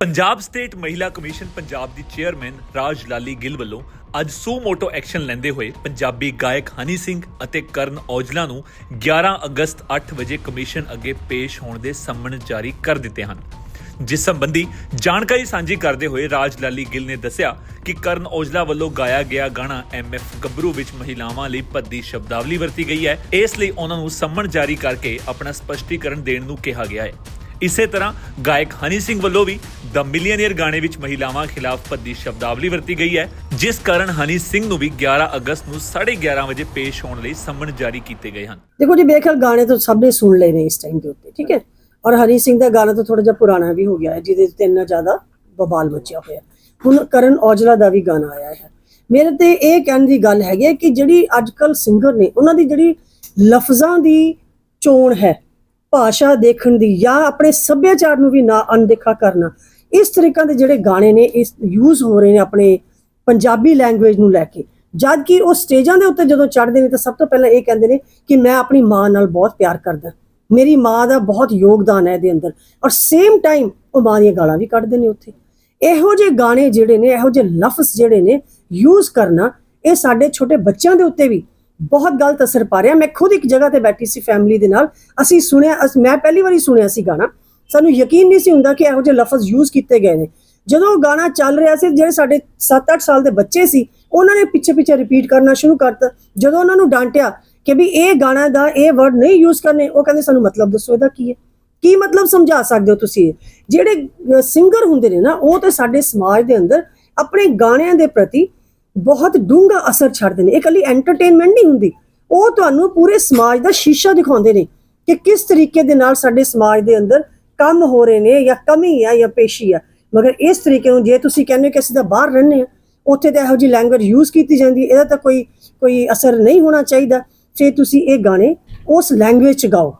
Punjab state ਮਹਿਲਾ commission Punjab ਦੀ chairman Raj Lali Gill ਵੱਲੋਂ ਅੱਜ ਸੂ ਮੋਟੋ ਐਕਸ਼ਨ ਲੈਂਦੇ ਹੋਏ ਪੰਜਾਬੀ ਗਾਇਕ ਹਨੀ ਸਿੰਘ ਅਤੇ ਕਰਨ ਔਜਲਾ ਨੂੰ 11 ਅਗਸਤ 8 ਵਜੇ ਕਮਿਸ਼ਨ ਅੱਗੇ ਪੇਸ਼ ਹੋਣ ਦੇ ਸੰਮਣ ਜਾਰੀ ਕਰ ਦਿੱਤੇ ਹਨ। ਜਿਸ ਸੰਬੰਧੀ ਜਾਣਕਾਰੀ ਸਾਂਝੀ ਕਰਦੇ ਹੋਏ ਰਾਜ ਲਾਲੀ ਗਿੱਲ ਨੇ ਦੱਸਿਆ ਕਿ ਕਰਨ ਔਜਲਾ ਵੱਲੋਂ ਗਾਇਆ ਗਿਆ ਗਾਣਾ ਐਮਐਫ ਗੱਭਰੂ ਵਿੱਚ ਮਹਿਲਾਵਾਂ ਲਈ ਭੱਦੀ ਸ਼ਬਦਾਵਲੀ ਵਰਤੀ ਗਈ ਹੈ। ਇਸ ਲਈ ਉਹਨਾਂ ਨੂੰ ਸੰਮਣ ਜਾਰੀ ਕਰਕੇ ਆਪਣਾ ਸਪਸ਼ਟੀਕਰਨ ਦੇਣ ਨੂੰ ਕਿਹਾ ਗਿਆ ਹੈ। ਇਸੇ ਤਰ੍ਹਾਂ ਗਾਇਕ ਹਨੀ ਸਿੰਘ ਵੱਲੋਂ ਵੀ ਦ ਮਿਲੀਅਨਰ ਗਾਣੇ ਵਿੱਚ ਮਹਿਲਾਵਾਂ ਖਿਲਾਫ ਭੱਦੀ ਸ਼ਬਦਾਵਲੀ ਵਰਤੀ ਗਈ ਹੈ, ਜਿਸ ਕਾਰਨ ਹਨੀ ਸਿੰਘ ਨੂੰ ਵੀ 11 ਅਗਸਤ ਨੂੰ 11:30 ਵਜੇ ਪੇਸ਼ ਹੋਣ ਲਈ ਸੰਮਣ ਜਾਰੀ ਕੀਤੇ ਗਏ ਹਨ। ਦੇਖੋ ਜੀ ਬੇਖਲ ਗਾਣੇ ਤਾਂ ਸਭ ਨੇ ਸੁਣ ਲਏ ਨੇ ਇਸ ਟਾਈਮ ਦੇ ਉੱਤੇ, ਠੀਕ ਹੈ? ਔਰ ਹਰੀ ਸਿੰਘ ਦਾ ਗਾਣਾ ਤਾਂ ਥੋੜਾ ਜਿਹਾ ਪੁਰਾਣਾ ਵੀ ਹੋ ਗਿਆ ਹੈ, ਜਿਹਦੇ ਤੇ ਇੰਨਾ ਜ਼ਿਆਦਾ ਬਵਾਲ ਮਚਿਆ ਹੋਇਆ ਹੁਣ ਕਰਨ ਔਜਲਾ ਦਾ ਵੀ ਗਾਣਾ ਆਇਆ ਹੈ। ਮੇਰੇ ਤੇ ਇਹ ਕਹਿਣ ਦੀ ਗੱਲ ਹੈਗੀ ਹੈ ਕਿ ਜਿਹੜੀ ਅੱਜ ਅੱਜਕੱਲ ਸਿੰਗਰ ਨੇ, ਉਹਨਾਂ ਦੀ ਜਿਹੜੀ ਲਫ਼ਜ਼ਾਂ ਦੀ ਚੋਣ ਹੈ ਭਾਸ਼ਾ ਦੇਖਣ ਦੀ ਜਾਂ ਆਪਣੇ ਸੱਭਿਆਚਾਰ ਨੂੰ ਵੀ ਨਾ ਅਣਦੇਖਾ ਕਰਨਾ। ਇਸ ਤਰੀਕਾਂ ਦੇ ਜਿਹੜੇ ਗਾਣੇ ਨੇ, ਇਸ ਯੂਜ਼ ਹੋ ਰਹੇ ਨੇ ਆਪਣੇ ਪੰਜਾਬੀ ਲੈਂਗੁਏਜ ਨੂੰ ਲੈ ਕੇ। ਜਦ ਕਿ ਉਹ ਸਟੇਜਾਂ ਦੇ ਉੱਤੇ ਜਦੋਂ ਚੜ੍ਹਦੇ ਨੇ ਤਾਂ ਸਭ ਤੋਂ ਪਹਿਲਾਂ ਇਹ ਕਹਿੰਦੇ ਨੇ ਕਿ ਮੈਂ ਆਪਣੀ ਮਾਂ ਨਾਲ ਬਹੁਤ ਪਿਆਰ ਕਰਦਾ। ਮੇਰੀ ਮਾਂ ਦਾ ਬਹੁਤ ਯੋਗਦਾਨ ਹੈ ਇਹਦੇ ਅੰਦਰ। ਔਰ ਸੇਮ ਟਾਈਮ ਉਹ ਮਾਂ ਦੀਆਂ ਗਾਲਾਂ ਵੀ ਕੱਢਦੇ ਨੇ ਉੱਥੇ। ਇਹੋ ਜਿਹੇ ਗਾਣੇ ਜਿਹੜੇ ਨੇ, ਇਹੋ ਜਿਹੇ ਲਫ਼ਜ਼ ਜਿਹੜੇ ਨੇ ਯੂਜ਼ ਕਰਨਾ, ਇਹ ਸਾਡੇ ਛੋਟੇ ਬੱਚਿਆਂ ਦੇ ਉੱਤੇ ਵੀ ਬਹੁਤ ਗਲਤ ਅਸਰ ਪਾ ਰਿਹਾ। ਮੈਂ ਖੁਦ ਇੱਕ ਜਗ੍ਹਾ ਤੇ ਬੈਠੀ ਸੀ ਫੈਮਿਲੀ ਦੇ ਨਾਲ। ਅਸੀਂ ਸੁਣਿਆ, ਅਸ- ਮੈਂ ਪਹਿਲੀ ਵਾਰੀ ਸੁਣਿਆ ਸੀ ਗਾਣਾ। ਸਾਨੂੰ ਯਕੀਨ ਨਹੀਂ ਸੀ ਹੁੰਦਾ ਕਿ ਇਹੋ ਜਿਹੇ ਲਫ਼ਜ਼ ਯੂਜ਼ ਕੀਤੇ ਗਏ ਨੇ। ਜਦੋਂ ਉਹ ਗਾਣਾ ਚੱਲ ਰਿਹਾ ਸੀ, ਜਿਹੜੇ ਸਾਡੇ 7-8 ਸਾਲ ਦੇ ਬੱਚੇ ਸੀ, ਉਹਨਾਂ ਨੇ ਪਿੱਛੇ ਪਿੱਛੇ ਰਿਪੀਟ ਕਰਨਾ ਸ਼ੁਰੂ ਕਰਤਾ। ਜਦੋਂ ਉਹਨਾਂ ਨੂੰ ਡਾਂਟਿਆ ਕਿ ਵੀ ਇਹ ਗਾਣਾ ਦਾ ਇਹ ਵਰਡ ਨਹੀਂ ਯੂਜ਼ ਕਰਨੇ, ਉਹ ਕਹਿੰਦੇ, ਸਾਨੂੰ ਮਤਲਬ ਦੱਸੋ ਇਹਦਾ ਕੀ ਹੈ? ਕੀ ਮਤਲਬ ਸਮਝਾ ਸਕਦੇ ਹੋ ਤੁਸੀਂ ਜਿਹੜੇ ਸਿੰਗਰ ਹੁੰਦੇ ਨੇ ਨਾ, ਉਹ ਤੇ ਸਾਡੇ ਸਮਾਜ ਦੇ ਅੰਦਰ ਆਪਣੇ ਗਾਣਿਆਂ ਦੇ ਪ੍ਰਤੀ ਬਹੁਤ ਡੂੰਘਾ ਅਸਰ ਛੱਡਦੇ ਨੇ। ਇਹ ਇਕੱਲੀ ਐਂਟਰਟੇਨਮੈਂਟ ਨਹੀਂ ਹੁੰਦੀ। ਉਹ ਤੁਹਾਨੂੰ ਪੂਰੇ ਸਮਾਜ ਦਾ ਸ਼ੀਸ਼ਾ ਦਿਖਾਉਂਦੇ ਨੇ ਕਿ ਕਿਸ ਤਰੀਕੇ ਦੇ ਨਾਲ ਸਾਡੇ ਸਮਾਜ ਦੇ ਅੰਦਰ ਕੰਮ ਹੋ ਰਹੇ ਨੇ ਜਾਂ ਕਮੀ ਹੈ ਜਾਂ ਪੇਸ਼ੀ ਹੈ ਮਗਰ ਇਸ ਤਰੀਕੇ ਨੂੰ ਜੇ ਤੁਸੀਂ ਕਹਿੰਦੇ ਹੋ ਕਿ ਅਸੀਂ ਤਾਂ ਬਾਹਰ ਰਹਿੰਦੇ ਹਾਂ, ਉੱਥੇ ਤਾਂ ਇਹੋ ਜਿਹੀ ਲੈਂਗੁਏਜ ਯੂਜ਼ ਕੀਤੀ ਜਾਂਦੀ, ਇਹਦਾ ਤਾਂ ਕੋਈ ਕੋਈ ਅਸਰ ਨਹੀਂ ਹੋਣਾ ਚਾਹੀਦਾ। ਜੇ ਤੁਸੀਂ ਇਹ ਗਾਣੇ ਉਸ ਲੈਂਗੁਏਜ ਚ ਗਾਓ।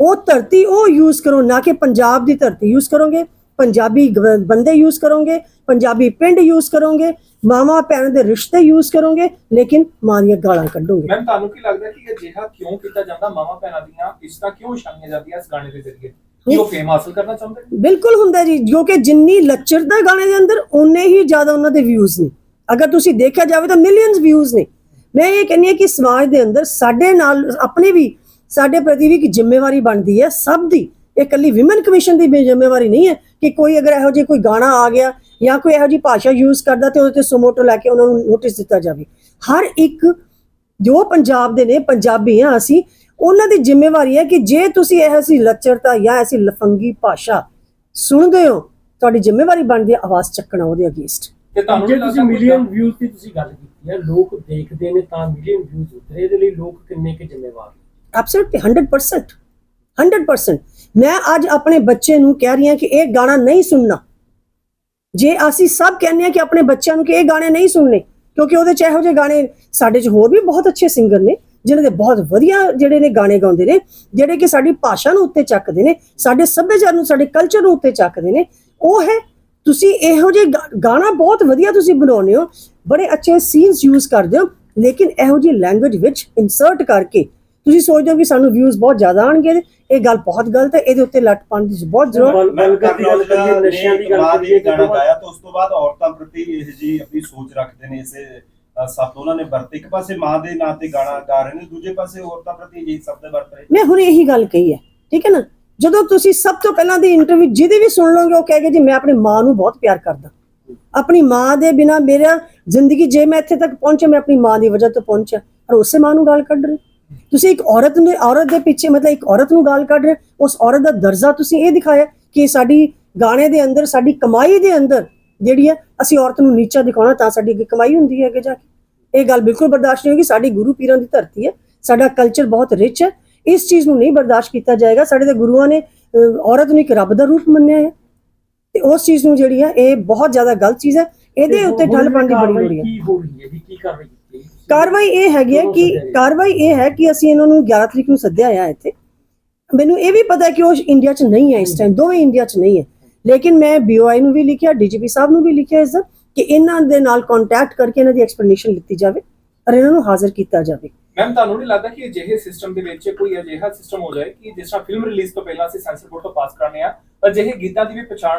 ਉਹ ਧਰਤੀ ਉਹ ਯੂਜ਼ ਕਰੋ, ਨਾ ਕਿ ਪੰਜਾਬ ਦੀ ਧਰਤੀ ਯੂਜ਼ ਕਰੋਗੇ। ਪੰਜਾਬੀ ਬੰਦੇ ਯੂਜ਼ ਕਰੋਗੇ ਪੰਜਾਬੀ ਪਿੰਡ ਯੂਜ਼ ਕਰੋਗੇ ਮਾਮਾ ਭੈਣ ਦੇ ਰਿਸ਼ਤੇ ਯੂਜ਼ ਕਰੋਗੇ ਲੇਕਿਨ ਮਾਂ ਦੀਆਂ ਗਾਲਾਂ ਕੱਢੋਗੇ। ਮੈਮ ਤੁਹਾਨੂੰ ਕੀ ਲੱਗਦਾ ਕਿ ਅਜਿਹਾ ਕਿਉਂ ਕੀਤਾ ਜਾਂਦਾ? ਮਾਵਾ ਭੈਣਾਂ ਦੀਆਂ ਇੱਜ਼ਤਾਂ ਕਿਉਂ ਛਾਈਆਂ ਜਾਂਦੀਆਂ ਇਸ ਗਾਣੇ ਦੇ ਜ਼ਰੀਏ? ਉਹ ਫੇਮ ਹਾਸਲ ਕਰਨਾ ਚਾਹੁੰਦੇ? ਬਿਲਕੁਲ ਹੁੰਦਾ ਜੀ ਜੋ ਕਿ ਜਿੰਨੀ ਲੱਚਰਤਾ ਗਾਣੇ ਦੇ ਅੰਦਰ ਉਨੇ ਹੀ ਜ਼ਿਆਦਾ ਉਹਨਾਂ ਦੇ ਵਿਊਜ਼ ਨੇ। ਅਗਰ ਤੁਸੀਂ ਦੇਖਿਆ ਜਾਵੇ ਤਾਂ ਮਿਲੀਅਨਸ ਵਿਊਜ਼ ਨੇ। ਮੈਂ ਇਹ ਕਹਿੰਨੀ ਹਾਂ ਕਿ ਸਮਾਜ ਦੇ ਅੰਦਰ ਸਾਡੇ ਨਾਲ ਆਪਣੇ ਵੀ ਸਾਡੇ ਪ੍ਰਤੀ ਵੀ ਇੱਕ ਜ਼ਿੰਮੇਵਾਰੀ ਬਣਦੀ ਹੈ ਸਭ ਦੀ। ਇਹ ਇਕੱਲੀ ਵਿਮਨ ਕਮਿਸ਼ਨ ਦੀ ਜ਼ਿੰਮੇਵਾਰੀ ਨਹੀਂ ਹੈ ਕਿ ਕੋਈ ਅਗਰ ਇਹੋ ਜਿਹੀ ਕੋਈ ਗਾਣਾ ਆ ਗਿਆ ਜਾਂ ਕੋਈ ਇਹੋ ਜਿਹੀ ਭਾਸ਼ਾ ਯੂਜ਼ ਕਰਦਾ ਤੇ ਉਹਦੇ ਤੇ ਸਮੋਟੋ ਲੈ ਕੇ ਉਹਨਾਂ ਨੂੰ ਨੋਟਿਸ ਦਿੱਤਾ ਜਾਵੇ। ਹਰ ਇੱਕ ਜੋ ਪੰਜਾਬ ਦੇ ਨੇ ਪੰਜਾਬੀ ਆ ਅਸੀਂ ਉਹਨਾਂ ਦੀ ਜ਼ਿੰਮੇਵਾਰੀ ਹੈ ਕਿ ਜੇ ਤੁਸੀਂ ਇਹ ਸੀ ਲੱਚਰਤਾ ਜਾਂ ਐਸੀ ਲਫੰਗੀ ਭਾਸ਼ਾ ਸੁਣਦੇ ਹੋ ਤੁਹਾਡੀ ਜ਼ਿੰਮੇਵਾਰੀ ਬਣਦੀ ਹੈ ਆਵਾਜ਼ ਚੱਕਣਾ ਉਹਦੇ ਅਗੇਂਸਟ ਤੇ ਤੁਹਾਨੂੰ ਜੇ ਤੁਸੀਂ ਮਿਲੀਅਨ ਵਿਊਜ਼ ਦੀ ਤੁਸੀਂ ਗੱਲ ਕੀਤੀ ਹੈ ਲੋਕ ਦੇਖਦੇ ਨੇ ਤਾਂ ਮਿਲੀਅਨ ਵਿਊਜ਼ ਉਤਰੇ ਇਹਦੇ ਲਈ ਲੋਕ ਕਿੰਨੇ ਕਿ ਜ਼ਿੰਮੇਵਾਰ ਐਬਸੋਲੂਟਲੀ 100% 100% ਮੈਂ ਅੱਜ ਆਪਣੇ ਬੱਚੇ ਨੂੰ ਕਹਿ ਰਹੀ ਹਾਂ ਕਿ ਇਹ ਗਾਣਾ ਨਹੀਂ ਸੁਣਨਾ। ਜੇ ਅਸੀਂ ਸਭ ਕਹਿੰਦੇ ਹਾਂ ਕਿ ਆਪਣੇ ਬੱਚਿਆਂ ਨੂੰ ਕਿ ਇਹ ਗਾਣੇ ਨਹੀਂ ਸੁਣਨੇ, ਕਿਉਂਕਿ ਉਹਦੇ ਚ ਇਹੋ ਜਿਹੇ ਗਾਣੇ ਸਾਡੇ ਚ ਹੋਰ ਵੀ ਬਹੁਤ ਅੱਛੇ ਸਿੰਗਰ ਨੇ ਜਿਨ੍ਹਾਂ ਦੇ ਬਹੁਤ ਵਧੀਆ ਜਿਹੜੇ ਨੇ ਗਾਣੇ ਗਾਉਂਦੇ ਨੇ, ਜਿਹੜੇ ਕਿ ਸਾਡੀ ਭਾਸ਼ਾ ਨੂੰ ਉੱਤੇ ਚੱਕਦੇ ਨੇ, ਸਾਡੇ ਸੱਭਿਆਚਾਰ ਨੂੰ, ਸਾਡੇ ਕਲਚਰ ਨੂੰ ਉੱਤੇ ਚੱਕਦੇ ਨੇ। ਉਹ ਹੈ, ਤੁਸੀਂ ਇਹੋ ਜਿਹੇ ਗਾ- ਗਾਣਾ ਬਹੁਤ ਵਧੀਆ ਤੁਸੀਂ ਬਣਾਉਂਦੇ ਹੋ, ਬੜੇ ਅੱਛੇ ਸੀਨਸ ਯੂਜ਼ ਕਰਦੇ ਹੋ, ਲੇਕਿਨ ਇਹੋ ਜਿਹੀ ਲੈਂਗੁਏਜ ਵਿੱਚ ਇਨਸਰਟ ਕਰਕੇ ਤੁਸੀਂ ਸੋਚਦੇ ਹੋ ਕਿ ਸਾਨੂੰ ਵਿਊਜ਼ ਬਹੁਤ ਜ਼ਿਆਦਾ ਆਣਗੇ ਇਹ ਗੱਲ ਬਹੁਤ ਗਲਤ ਹੈ ਇਹਦੇ ਉੱਤੇ ਲੱਟ ਪਾਉਣ ਦੀ ਬਹੁਤ ਜ਼ਰੂਰਤ ਬਲ- ਬਲਗਰ ਦੀ ਗੱਲ ਕਰੀਏ ਨਸ਼ਿਆਂ ਦੀ ਗੱਲ ਕਰੀਏ ਗਾਣਾ ਗਾਇਆ ਤਾਂ ਉਸ ਤੋਂ ਬਾਅਦ ਔਰਤਾਂ ਪ੍ਰਤੀ ਇਹ ਜੀ ਆਪਣੀ ਸੋਚ ਰੱਖਦੇ ਨੇ ਇਸੇ ਅ, ਸ਼ਬਦ ਉਹਨਾਂ ਨੇ ਵਰਤ। ਇੱਕ ਪਾਸੇ ਮਾਂ ਦੇ ਨਾਂ ਤੇ ਗਾਣਾ ਗਾ ਰਹੇ ਨੇ ਦੂਜੇ ਪਾਸੇ ਔਰਤਾਂ ਪ੍ਰਤੀ ਇਹ ਸ਼ਬਦ ਵਰਤ ਰਹੇ ਨੇ। ਮੈਂ ਹੁਣ ਇਹੀ ਗੱਲ ਕਹੀ ਹੈ ਠੀਕ ਹੈ ਨਾ? ਜਦੋਂ ਤੁਸੀਂ ਸਭ ਤੋਂ ਪਹਿਲਾਂ ਦੀ ਇੰਟਰਵਿਊ ਜਿਹਦੀ ਵੀ ਸੁਣ ਲਓਗੇ ਉਹ ਕਹੇਗਾ ਜੀ ਮੈਂ ਆਪਣੀ ਮਾਂ ਨੂੰ ਬਹੁਤ ਪਿਆਰ ਕਰਦਾ। ਆਪਣੀ ਮਾਂ ਦੇ ਬਿਨਾ ਮੇਰਾ ਜ਼ਿੰਦਗੀ ਜੇ ਮੈਂ ਇੱਥੇ ਤੱਕ ਪਹੁੰਚਿਆ ਮੈਂ ਆਪਣੀ ਮਾਂ ਦੀ ਵਜ੍ਹਾ ਤੋਂ ਪਹੁੰਚਿਆ। ਪਰ ਉਸੇ ਮਾਂ ਨੂੰ ਗਾਲ ਕੱਢ ਰਹੇ ਤੁਸੀਂ ਇੱਕ ਔਰਤ ਨੂੰ ਔਰਤ ਦੇ ਪਿੱਛੇ ਮਤਲਬ ਇੱਕ ਔਰਤ ਨੂੰ ਗਾਲ ਕੱਢ ਰਹੇ ਉਸ ਔਰਤ ਦਾ ਦਰਜਾ ਤੁਸੀਂ ਇਹ ਦਿਖਾਇਆ ਕਿ ਸਾਡੀ ਗਾਣੇ ਦੇ ਅੰਦਰ ਸਾਡੀ ਕਮਾਈ ਦੇ ਅੰਦਰ ਜਿਹੜੀ ਹੈ ਅਸੀਂ ਔਰਤ ਨੂੰ ਨੀਚਾ ਦਿਖਾਉਣਾ ਤਾਂ ਸਾਡੀ ਅੱਗੇ ਕਮਾਈ ਹੁੰਦੀ ਹੈ ਅੱਗੇ ਜਾ ਕੇ। ਇਹ ਗੱਲ ਬਿਲਕੁਲ ਬਰਦਾਸ਼ਤ ਨਹੀਂ ਹੋਗੀ ਸਾਡੀ ਗੁਰੂ ਪੀਰਾਂ ਦੀ ਧਰਤੀ ਹੈ ਸਾਡਾ ਕਲਚਰ ਬਹੁਤ ਰਿਚ ਹੈ ਇਸ ਚੀਜ਼ ਨੂੰ ਨਹੀਂ ਬਰਦਾਸ਼ਤ ਕੀਤਾ ਜਾਏਗਾ। ਸਾਡੇ ਦੇ ਗੁਰੂਆਂ ਨੇ ਔਰਤ ਨੂੰ ਇੱਕ ਰੱਬ ਦਾ ਰੂਪ ਮੰਨਿਆ ਹੈ ਤੇ ਉਸ ਚੀਜ਼ ਨੂੰ ਜਿਹੜੀ ਹੈ ਇਹ ਬਹੁਤ ਜ਼ਿਆਦਾ ਗਲਤ ਚੀਜ਼ ਹੈ ਇਹਦੇ ਉੱਤੇ ਠੱਲ ਪਾਉਣ ਦੀ ਬੜੀ ਲੋੜ ਹੈ। ਕੀ ਹੋ ਰਹੀ ਹੈ ਵੀ ਕੀ ਕਾਰਵਾਈ ਕੀਤੀ ਹੈ? ਕਾਰਵਾਈ ਇਹ ਹੈਗੀ ਹੈ ਕਿ? ਕਾਰਵਾਈ ਇਹ ਹੈ ਕਿ ਅਸੀਂ ਇਹਨਾਂ ਨੂੰ 11 ਤਰੀਕ ਨੂੰ ਸੱਦਿਆ ਆ ਇੱਥੇ। ਮੈਨੂੰ ਇਹ ਵੀ ਪਤਾ ਹੈ ਕਿ ਉਹ ਇੰਡੀਆ 'ਚ ਨਹੀਂ ਹੈ ਇਸ ਟਾਈਮ ਦੋਵੇਂ ਇੰਡੀਆ 'ਚ ਨਹੀਂ ਹੈ। ਲੇਕਿਨ ਮੈਂ ਬੀਓਆਈ ਨੂੰ ਵੀ ਲਿਖਿਆ ਡੀਜੀਪੀ ਸਾਹਿਬ ਨੂੰ ਵੀ ਲਿਖਿਆ ਇਸ ਕਿ ਇਹਨਾਂ ਦੇ ਨਾਲ ਕੰਟੈਕਟ ਕਰਕੇ ਇਹਨਾਂ ਦੀ ਐਕਸਪਲੇਨੇਸ਼ਨ ਲਿੱਤੀ ਜਾਵੇ ਔਰ ਇਹਨਾਂ ਨੂੰ ਹਾਜ਼ਰ ਕੀਤਾ ਜਾਵੇ। ਮੈਮ ਤੁਹਾਨੂੰ ਨਹੀਂ ਲੱਗਦਾ ਕਿ ਅਜਿਹੇ ਸਿਸਟਮ ਦੇ ਵਿੱਚ ਕੋਈ ਅਜਿਹਾ ਸਿਸਟਮ ਹੋ ਜਾਏ ਕਿ ਜਿਸ ਤਰ੍ਹਾਂ ਫਿਲਮ ਰਿਲੀਜ਼ ਤੋਂ ਪਹਿਲਾਂ ਅਸੀਂ ਸੈਂਸਰ ਬੋਰਡ ਤੋਂ ਪਾਸ ਕਰਨੇ ਆ ਅਜਿਹੇ ਗੀਤਾਂ ਦੀ ਵੀ ਪਛਾਣ